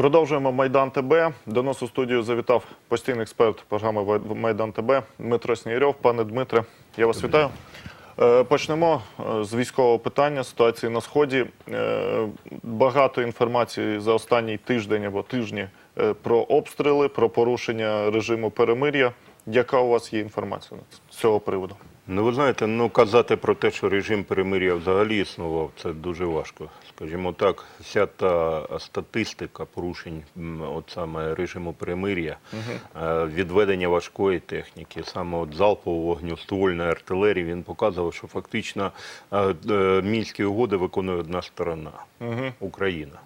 Продовжуємо Майдан ТБ. До нас у студію завітав постійний експерт програми «Вай- Майдан ТБ Дмитро Снігирьов. Пане Дмитре, я вас вітаю. Е, Почнемо е, з військового питання ситуації на сході. Е, Багато інформації за останній тиждень або тижні про обстріли, про порушення режиму перемир'я. Яка у вас є інформація з цього приводу? Ну, ви знаєте, ну казати про те, що режим перемир'я взагалі існував, це дуже важко. Скажімо так, вся та статистика порушень от саме режиму перемир'я, е, відведення важкої техніки, саме от залпового вогню, ствольної артилерії, він показував, що фактично е, е, мінські угоди виконує одна сторона Україна.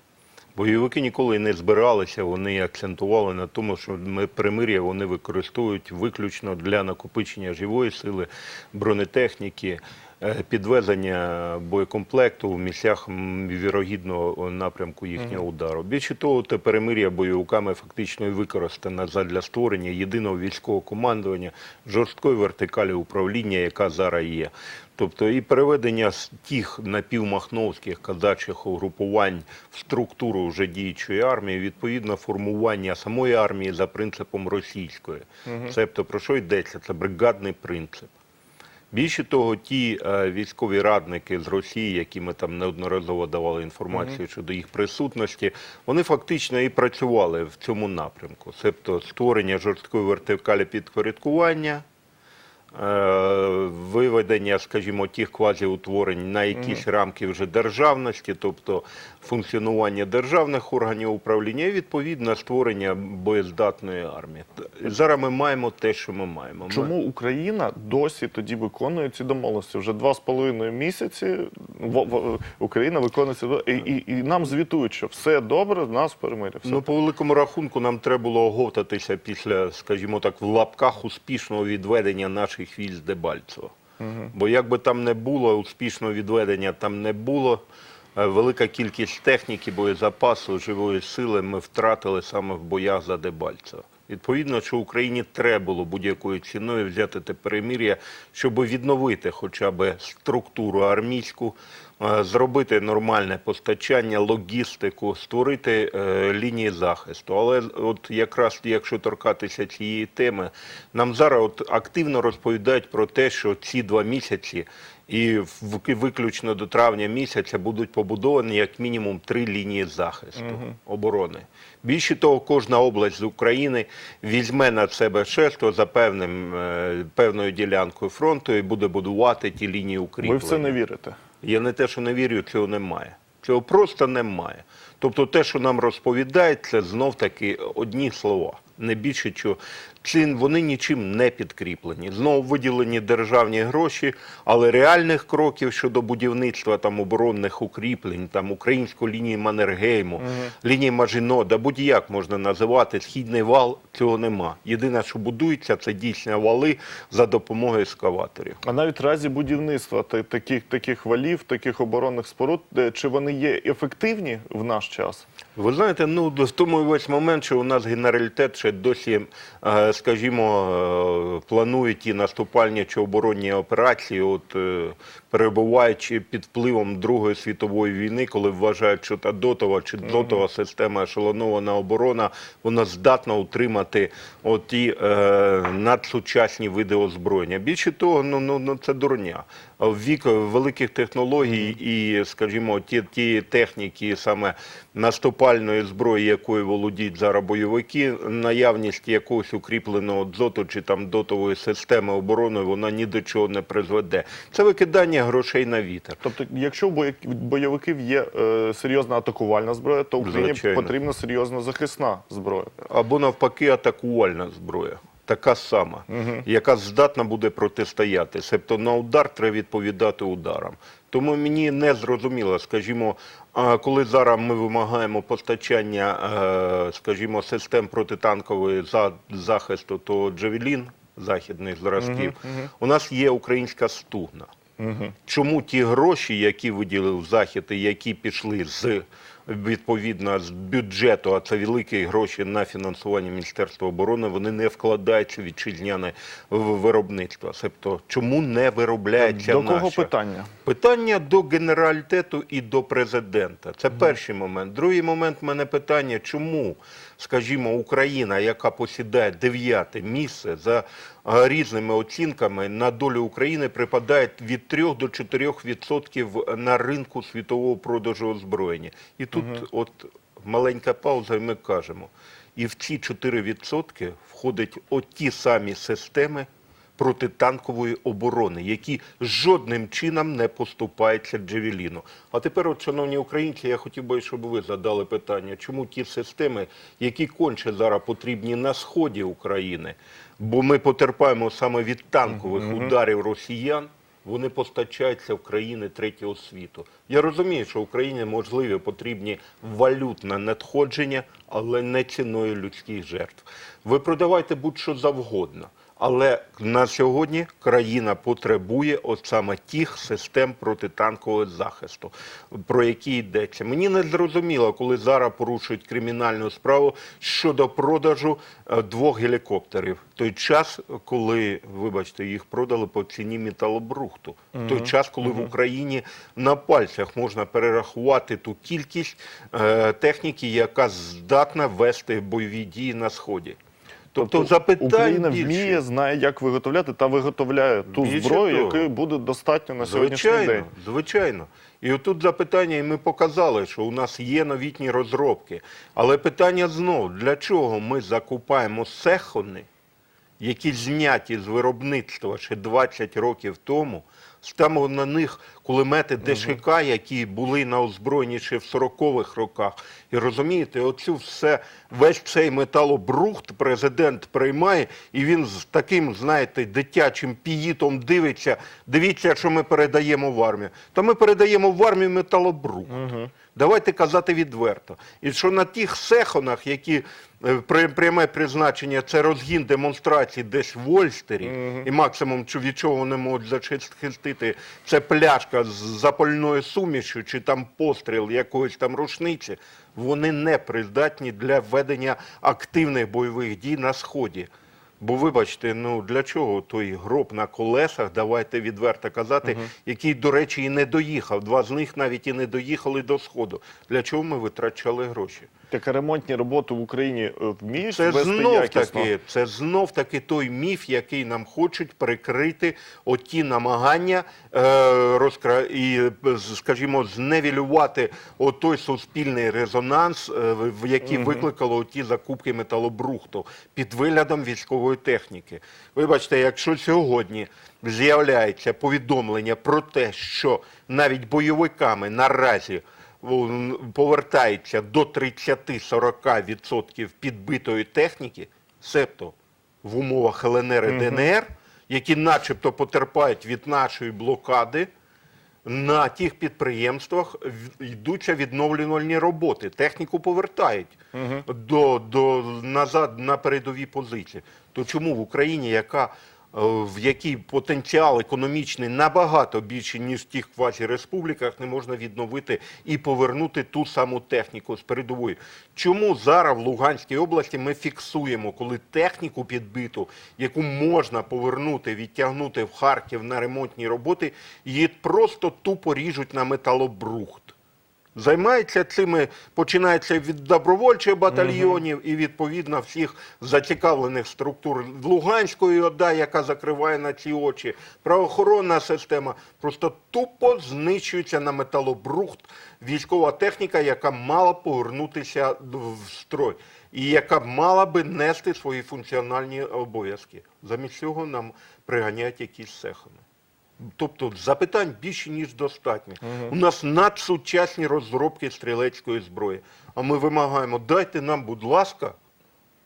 Бойовики ніколи не збиралися, вони акцентували на тому, що ми перемир'я вони використовують виключно для накопичення живої сили, бронетехніки, е, підвезення боєкомплекту в місцях вірогідного напрямку їхнього удару. Більше того, те перемир'я бойовиками фактично і використане задля створення єдиного військового командування, жорсткої вертикалі управління, яка зараз є. Тобто і переведення тих напівмахновських казачих угрупувань в структуру вже діючої армії, відповідно формування самої армії за принципом російської. Тобто про що йдеться? Це бригадний принцип. Більше того, ті е, військові радники з Росії, які ми там неодноразово давали інформацію щодо їх присутності, вони фактично і працювали в цьому напрямку. Тобто створення жорсткої вертикалі підпорядкування, виведення, скажімо, тих квазіутворень на якісь рамки вже державності, тобто функціонування державних органів управління і відповідно створення боєздатної армії. Зараз ми маємо те, що ми маємо. Чому Україна досі тоді виконує ці домовленості? Вже два з половиною місяці в- в- Україна виконує ці і, і, і нам звітують, що все добре, нас перемир'я. Все. Ну, по великому рахунку, нам треба було оговтатися після, скажімо так, в лапках успішного відведення наших військ з Дебальцево. Бо як би там не було, успішного відведення там не було. е, Велика кількість техніки, боєзапасу, живої сили ми втратили саме в боях за Дебальцево. Відповідно, що Україні треба було будь-якою ціною взяти те перемір'я, щоб відновити хоча б структуру армійську, зробити нормальне постачання, логістику, створити е, лінії захисту. Але от якраз якщо торкатися цієї теми, нам зараз от активно розповідають про те, що ці два місяці і виключно до травня місяця будуть побудовані як мінімум три лінії захисту оборони. Більше того, кожна область з України візьме на себе шество за певним е, певною ділянкою фронту і буде будувати ті лінії Ви в це не вірите? Я не те, що не вірю, цього немає. Цього просто немає. Тобто те, що нам розповідають, це знов таки одні слова. Не більше чого. Ці вони нічим не підкріплені. Знову виділені державні гроші, але реальних кроків щодо будівництва там оборонних укріплень, там української лінії Маннергейму, лінії Мажино, да будь-як можна називати східний вал, цього нема. Єдине, що будується, це дійсні вали за допомогою ескаваторів. А навіть разі будівництва та- таких, таких валів, таких оборонних споруд, е, чи вони є ефективні в наш час? Ви знаєте, ну в тому весь момент, що у нас генералітет ще досі, е, скажімо, планують і ті наступальні чи оборонні операції, от е, перебуваючи під впливом Другої світової війни, коли вважають, що та дотова чи дотова система ешелонована оборона, вона здатна утримати от ті е, надсучасні види озброєння. Більше того, ну, ну, ну це дурня. В вік великих технологій і, скажімо, ті, ті техніки, саме наступальної зброї, якою володіють зараз бойовики, наявність якогось укріпленого дзоту чи там дотової системи оборони, вона ні до чого не призведе. Це викидання грошей на вітер. Тобто, якщо у бойовиків є е, серйозна атакувальна зброя, то Україні Звичайно. потрібна серйозна захисна зброя. або навпаки атакувальна зброя. Така сама, яка здатна буде протистояти. Себто на удар треба відповідати ударам. Тому мені не зрозуміло, скажімо, коли зараз ми вимагаємо постачання, е, скажімо, систем протитанкової за- захисту, то Джавелін західних зразків, у нас є українська стугна. Чому ті гроші, які виділив Захід і які пішли з відповідно з бюджету, а це великі гроші на фінансування Міністерства оборони, вони не вкладаються в вітчизняне виробництво. Тобто, чому не виробляється До кого наше? питання? Питання до генералітету і до президента. Це перший момент. Другий момент в мене питання, чому, скажімо, Україна, яка посідає дев'яте місце за е, різними оцінками, на долю України припадає від 3 до 4 відсотків на ринку світового продажу озброєння. І тут от маленька пауза, і ми кажемо. І в ці 4% входять от ті самі системи протитанкової оборони, які жодним чином не поступаються Джевеліну. А тепер, от, шановні українці, я хотів би, щоб ви задали питання, чому ті системи, які конче зараз потрібні на сході України, бо ми потерпаємо саме від танкових ударів росіян. Вони постачаються в країни третього світу. Я розумію, що Україні можливі потрібні валютне надходження, але не ціною людських жертв. Ви продавайте будь-що завгодно. Але на сьогодні країна потребує от саме тих систем протитанкового захисту, про які йдеться. Мені не зрозуміло, коли зараз порушують кримінальну справу щодо продажу е, двох гелікоптерів. Той час, коли, вибачте, їх продали по ціні металобрухту. В той час, коли в Україні на пальцях можна перерахувати ту кількість е, техніки, яка здатна вести бойові дії на сході. Тобто, запитань Україна більше. вміє, знає, як виготовляти та виготовляє ту Більше зброю, того. якої буде достатньо на сьогоднішній Звичайно, день. звичайно. І отут запитання, і ми показали, що у нас є новітні розробки. Але питання знову, для чого ми закупаємо сехони, які зняті з виробництва ще 20 років тому, ставимо на них кулемети ДШК, які були на озброєнні ще в 40-х роках. І розумієте, оцю все, весь цей металобрухт президент приймає, і він з таким, знаєте, дитячим піїтом дивиться, дивіться, що ми передаємо в армію. Та ми передаємо в армію металобрухт. Давайте казати відверто. І що на тих сехонах, які е, пряме призначення це розгін демонстрацій десь в Ольстері, і максимум від чого вони можуть захистити, це пляшка з запальною сумішю, чи там постріл якоїсь там рушниці, вони не придатні для ведення активних бойових дій на сході. Бо вибачте, ну для чого той гроб на колесах, давайте відверто казати, який, до речі, і не доїхав. Два з них навіть і не доїхали до сходу. Для чого ми витрачали гроші? Так ремонтні роботи в Україні е, вміють Це вести знов якісно? таки, це знов таки той міф, який нам хочуть прикрити оті намагання е, розкра... і, скажімо, зневілювати отой суспільний резонанс, е, в який викликало оті закупки металобрухту під виглядом військової техніки. Вибачте, якщо сьогодні з'являється повідомлення про те, що навіть бойовиками наразі повертається до 30-40% підбитої техніки, себто в умовах ЛНР і ДНР, які начебто потерпають від нашої блокади, на тих підприємствах йдуться відновлювальні роботи. Техніку повертають до, до, назад на передові позиції. То чому в Україні, яка в якій потенціал економічний набагато більший, ніж в тих квазіреспубліках, не можна відновити і повернути ту саму техніку з передової. Чому зараз в Луганській області ми фіксуємо, коли техніку підбиту, яку можна повернути, відтягнути в Харків на ремонтні роботи, її просто тупо ріжуть на металобрухт. Займається цими, починається від добровольчих батальйонів і відповідно всіх зацікавлених структур Луганської ОДА, яка закриває на ці очі, правоохоронна система. Просто тупо знищується на металобрухт військова техніка, яка мала повернутися в строй і яка мала би нести свої функціональні обов'язки. Замість цього нам приганяють якісь сехони. Тобто запитань більше, ніж достатньо. У нас надсучасні розробки стрілецької зброї. А ми вимагаємо, дайте нам, будь ласка,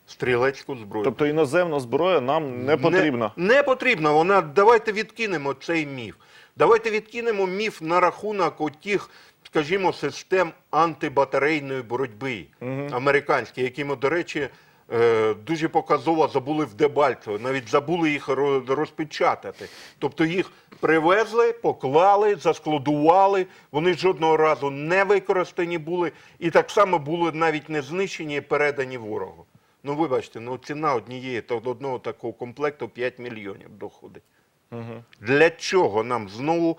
стрілецьку зброю. Тобто іноземна зброя нам не потрібна. Не, не потрібна. Вона, давайте відкинемо цей міф. Давайте відкинемо міф на рахунок отих, скажімо, систем антибатарейної боротьби американські, які ми, до речі, е, дуже показово забули в Дебальцево. Навіть забули їх ро- розпечатати. Тобто їх Привезли, поклали, заскладували. Вони жодного разу не використані були і так само були навіть не знищені і передані ворогу. Ну, вибачте, ну ціна однієї та одного такого комплекту 5 мільйонів доходить. Для чого нам знову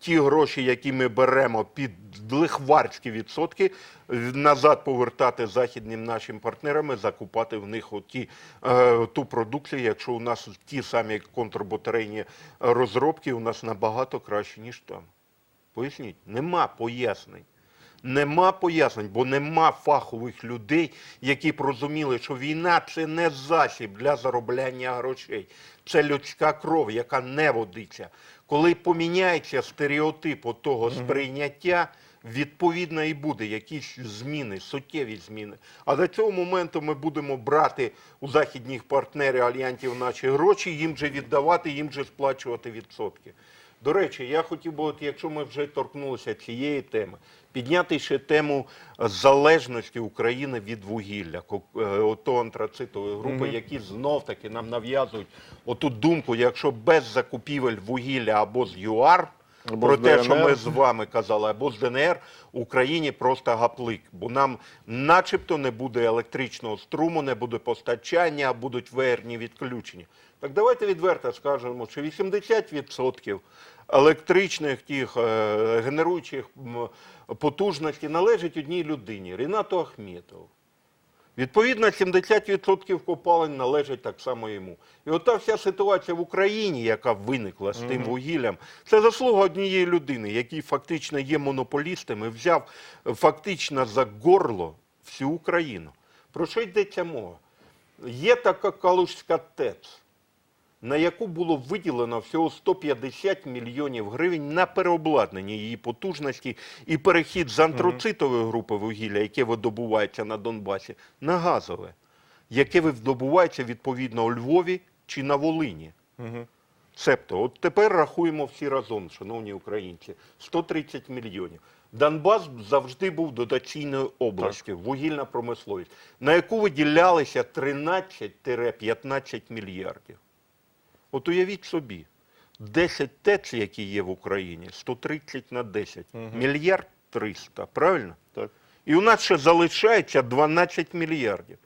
ті гроші, які ми беремо під лихварські відсотки, назад повертати західним нашим партнерам, закупати в них оті, е, ту продукцію, якщо у нас ті самі контрбатарейні розробки у нас набагато краще, ніж там. Поясніть, нема пояснень. Нема пояснень, бо нема фахових людей, які б розуміли, що війна це не засіб для заробляння грошей. Це людська кров, яка не водиться. Коли поміняється стереотип того сприйняття, відповідно і буде якісь зміни, суттєві зміни. А до цього моменту ми будемо брати у західніх партнерів альянсів наші гроші, їм же віддавати, їм же сплачувати відсотки. До речі, я хотів би, от, якщо ми вже торкнулися цієї теми, підняти ще тему е, залежності України від вугілля, е, ото антрацитової групи, які знов таки нам нав'язують оту думку, якщо без закупівель вугілля або з ЮАР, Або про те, що ми з вами казали, або з ДНР, Україні просто гаплик. Бо нам начебто не буде електричного струму, не буде постачання, а будуть веерні відключення. Так давайте відверто скажемо, що 80% електричних тих е, генеруючих потужностей належить одній людині Рінату Ахметову. Відповідно, 70% копалень належать так само йому. І от та вся ситуація в Україні, яка виникла з тим вугіллям, це заслуга однієї людини, який фактично є монополістом і взяв е, фактично за горло всю Україну. Про що йдеться мова? Є така Калужська ТЕЦ, на яку було виділено всього 150 мільйонів гривень на переобладнання її потужності і перехід з антрацитової групи вугілля, яке видобувається на Донбасі, на газове, яке видобувається відповідно у Львові чи на Волині. Цебто, от тепер рахуємо всі разом, шановні українці, 130 мільйонів. Донбас завжди був дотаційною областю, вугільна промисловість, на яку виділялися 13-15 мільярдів. От уявіть собі, 10 ТЕЦ, які є в Україні, 130 на 10, мільярд 300, правильно? Так. І у нас ще залишається 12 мільярдів.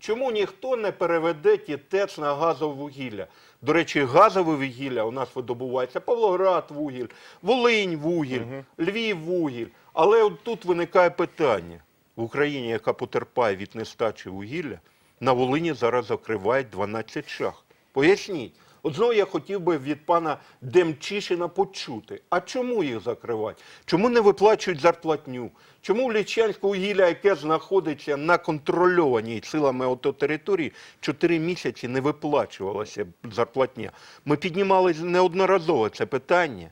Чому ніхто не переведе ті ТЕЦ на газове вугілля? До речі, газове вугілля у нас видобувається Павлоград вугіль, Волинь вугіль, Львів вугіль. Але от тут виникає питання. В Україні, яка потерпає від нестачі вугілля, на Волині зараз закривають 12 шах. Поясніть. От знову я хотів би від пана Демчишина почути, а чому їх закривати? Чому не виплачують зарплатню? Чому в Лічанську вугілля, яке знаходиться на контрольованій силами ото території, 4 місяці не виплачувалася зарплатня? Ми піднімали неодноразово це питання,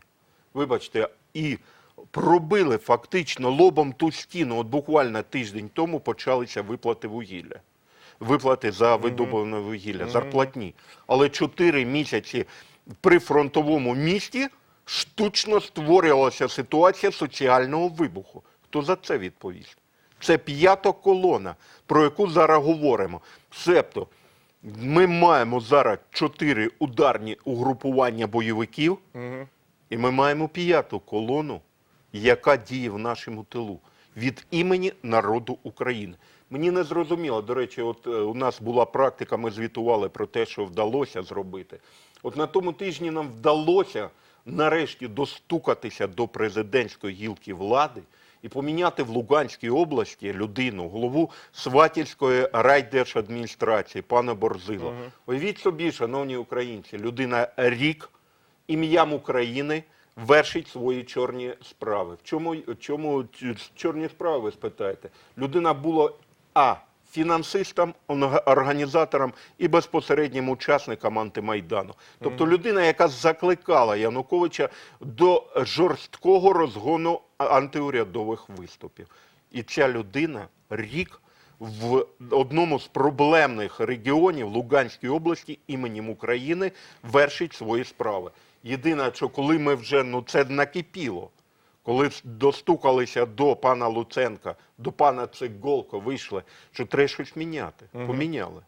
вибачте, і пробили фактично лобом ту стіну. От буквально тиждень тому почалися виплати вугілля виплати за видобуване вугілля, зарплатні. Але 4 місяці при фронтовому місті штучно створювалася ситуація соціального вибуху. Хто за це відповість? Це п'ята колона, про яку зараз говоримо. Себто, ми маємо зараз чотири ударні угрупування бойовиків, і ми маємо п'яту колону, яка діє в нашому тилу від імені народу України. Мені не зрозуміло, до речі, от е, у нас була практика, ми звітували про те, що вдалося зробити. От на тому тижні нам вдалося нарешті достукатися до президентської гілки влади і поміняти в Луганській області людину, голову Сватівської райдержадміністрації, пана Борзила. Уявіть собі, шановні українці, людина рік ім'ям України вершить свої чорні справи. В чому, чому чорні справи, ви спитаєте? Людина була А. Фінансистом, онга- організатором і безпосереднім учасником антимайдану. Тобто людина, яка закликала Януковича до жорсткого розгону антиурядових виступів. І ця людина рік в одному з проблемних регіонів Луганської області іменем України вершить свої справи. Єдине, що коли ми вже ну це накипіло, коли достукалися до пана Луценка, до пана Цеголко, вийшли, що треба щось міняти. Поміняли.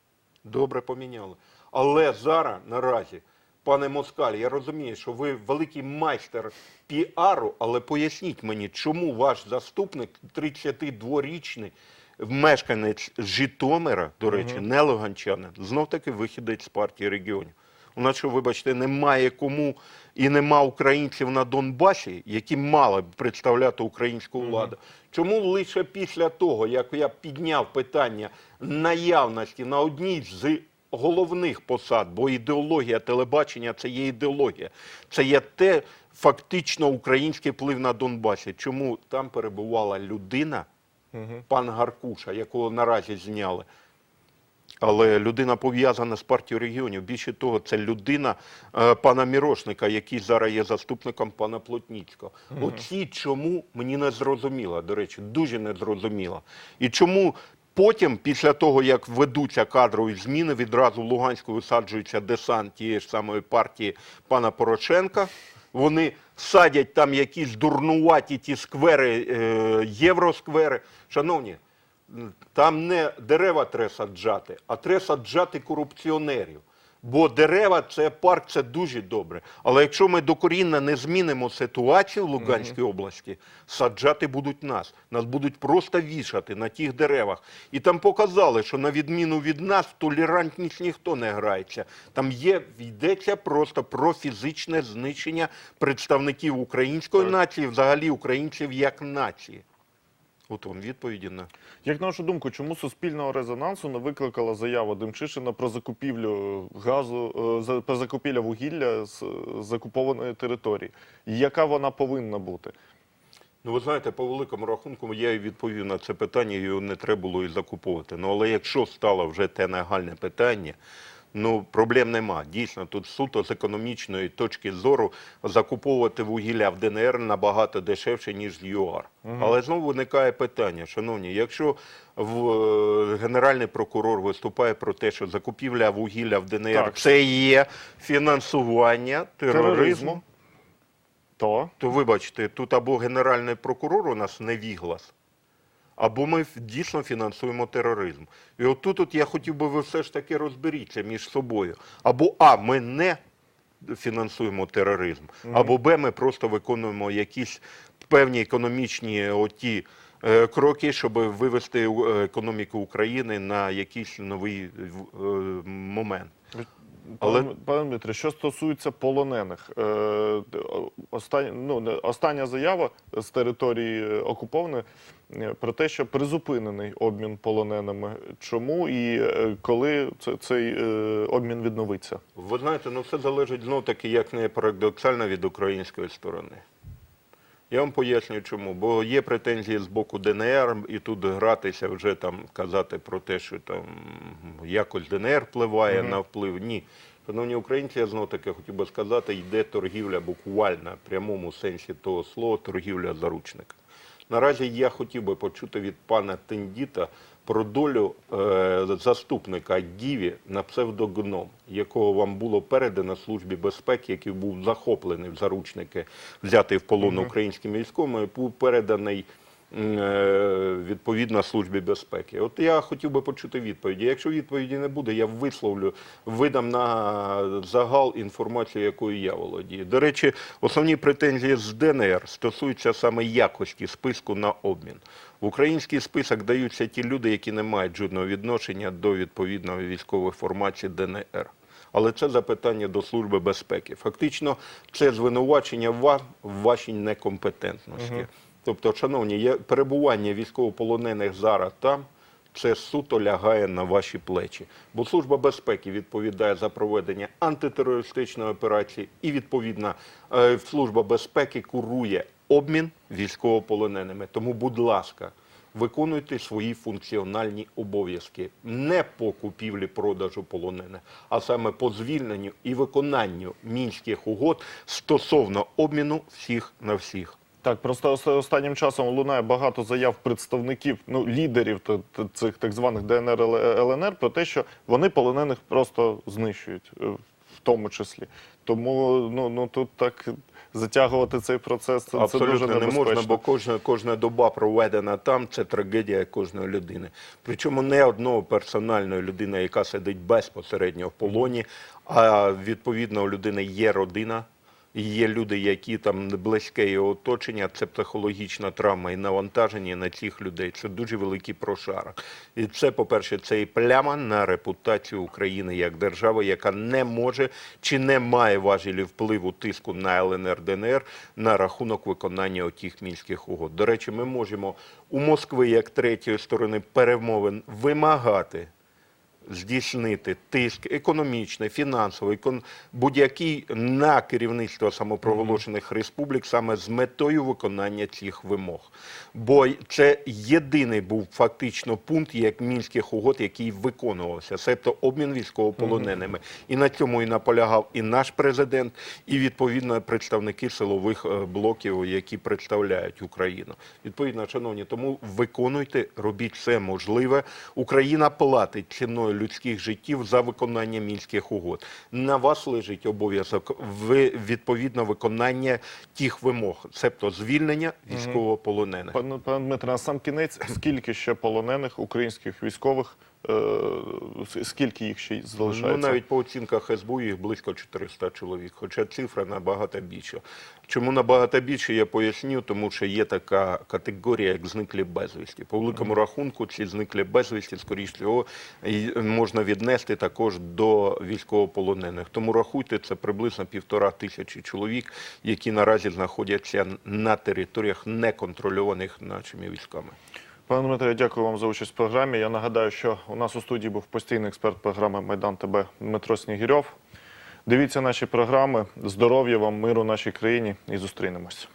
Добре поміняли. Але зараз наразі Пане Москаль, я розумію, що ви великий майстер піару, але поясніть мені, чому ваш заступник, 32-річний мешканець Житомира, до речі, не луганчанин, знов таки вихідець з партії регіонів. У нас що, вибачте, немає кому і нема українців на Донбасі, які мали б представляти українську владу. Чому лише після того, як я підняв питання наявності на одній з головних посад, бо ідеологія телебачення це є ідеологія, це є те фактично український вплив на Донбасі. Чому там перебувала людина, пан Гаркуша, якого наразі зняли. Але людина пов'язана з партією регіонів. Більше того, це людина е, пана Мірошника, який зараз є заступником пана Плотніцького. Оці чому мені не зрозуміло, до речі, дуже не зрозуміло. І чому потім, після того, як ведуться кадрові зміни, відразу в Луганську висаджується десант тієї ж самої партії пана Порошенка. Вони садять там якісь дурнуваті ті сквери, е, євросквери. Шановні, там не дерева треба саджати, а треба саджати корупціонерів. Бо дерева це парк, це дуже добре. Але якщо ми докорінно не змінимо ситуацію в Луганській області, саджати будуть нас. Нас будуть просто вішати на тих деревах. І там показали, що на відміну від нас, толерантність ніхто не грається. Там є, йдеться просто про фізичне знищення представників української нації, взагалі українців як нації. От вам відповіді на. Як на вашу думку, чому суспільного резонансу не викликала заява Демчишина про закупівлю газу, е, про закупівлю вугілля з е, з окупованої території? І Яка вона повинна бути? Ну, ви знаєте, по великому рахунку я і відповів на це питання, його не треба було і закуповувати. Ну, але якщо стало вже те нагальне питання, ну проблем нема. Дійсно, тут суто з економічної точки зору закуповувати вугілля в ДНР набагато дешевше, ніж в ЮАР. Але знову виникає питання, шановні, якщо в, е, генеральний прокурор виступає про те, що закупівля вугілля в ДНР Так. це є фінансування тероризму. Тероризму. То То вибачте, тут або генеральний прокурор у нас невіглас, або ми дійсно фінансуємо тероризм. І отут от я хотів би ви все ж таки розберіться між собою. Або А, ми не фінансуємо тероризм, або Б, ми просто виконуємо якісь певні економічні оті. е, Кроки, щоб вивести е, економіку України на якийсь новий е, момент. Але- пане Дмитре, що стосується полонених, е, остань, ну, не- остання заява з території е, окупованої е, про те, що призупинений обмін полоненими. Чому і е, коли це- цей е, обмін відновиться? Ви знаєте, ну все залежить знов таки, як не парадоксально від української сторони. Я вам поясню чому. Бо є претензії з боку ДНР, і тут гратися вже там казати про те, що там якось ДНР впливає на вплив. Ні. Шановні українці, я знов таки хотів би сказати, йде торгівля буквально в прямому сенсі того слова, торгівля заручника. Наразі я хотів би почути від пана Тендіта про долю е, заступника Гіві на псевдогном, якого вам було передано Службі безпеки, який був захоплений в заручники, взятий в полон українськими військовими, був переданий відповідно Службі безпеки. От я хотів би почути відповіді. Якщо відповіді не буде, я висловлю, видам на загал інформацію, якою я володію. До речі, основні претензії з ДНР стосуються саме якості списку на обмін. В український список даються ті люди, які не мають жодного відношення до відповідної військової формації ДНР. Але це запитання до Служби безпеки. Фактично, це звинувачення в вашій некомпетентності. Тобто, шановні, перебування військовополонених зараз там. Це суто лягає на ваші плечі, бо служба безпеки відповідає за проведення антитерористичної операції, і відповідно е, служба безпеки курує обмін військовополоненими. Тому, будь ласка, виконуйте свої функціональні обов'язки не по купівлі продажу полонених, а саме по звільненню і виконанню мінських угод стосовно обміну всіх на всіх. Так, просто останнім часом лунає багато заяв представників, ну лідерів цих так званих ДНР ЛНР про те, що вони полонених просто знищують. Е, тому числі. Тому ну, ну тут так затягувати цей процес це, це дуже не можна, бо кожна, кожна доба проведена там це трагедія кожної людини. Причому не одного персональної людини, яка сидить безпосередньо в полоні, а відповідно у людини є родина. Є люди, які там близьке його оточення, це психологічна травма і навантаження на цих людей. Це дуже великий прошарок. І це, по-перше, це і пляма на репутацію України як держави, яка не може чи не має важелі впливу тиску на ЛНР ДНР на рахунок виконання отих мінських угод. До речі, ми можемо у Москви як третьої сторони перемовин вимагати здійснити тиск економічний, фінансовий, будь-який на керівництво самопроголошених республік саме з метою виконання цих вимог. Бо це єдиний був фактично пункт як мінських угод, який виконувався, себто обмін військовополоненими. І на цьому і наполягав і наш президент, і відповідно представники силових е, блоків, які представляють Україну. Відповідно, шановні, тому виконуйте, робіть все можливе. Україна платить ціною людських життів за виконання мінських угод. На вас лежить обов'язок ви відповідно виконання тих вимог, цебто звільнення військовополонених. Пане пане Дмитре, на сам кінець, скільки ще полонених українських військових, скільки їх ще залишається? Ну, навіть по оцінках СБУ їх близько 400 чоловік, хоча цифра набагато більша. Чому набагато більше, я поясню, тому що є така категорія, як зниклі безвісті. По великому рахунку, ці зниклі безвісті, скоріш всього, можна віднести також до військовополонених. Тому рахуйте, це приблизно півтора тисячі чоловік, які наразі знаходяться на територіях неконтрольованих нашими військами. Пане Дмитре, дякую вам за участь в програмі. Я нагадаю, що у нас у студії був постійний експерт програми Майдан ТБ Дмитро Снігірьов. Дивіться наші програми. Здоров'я вам, миру нашій країні і зустрінемось.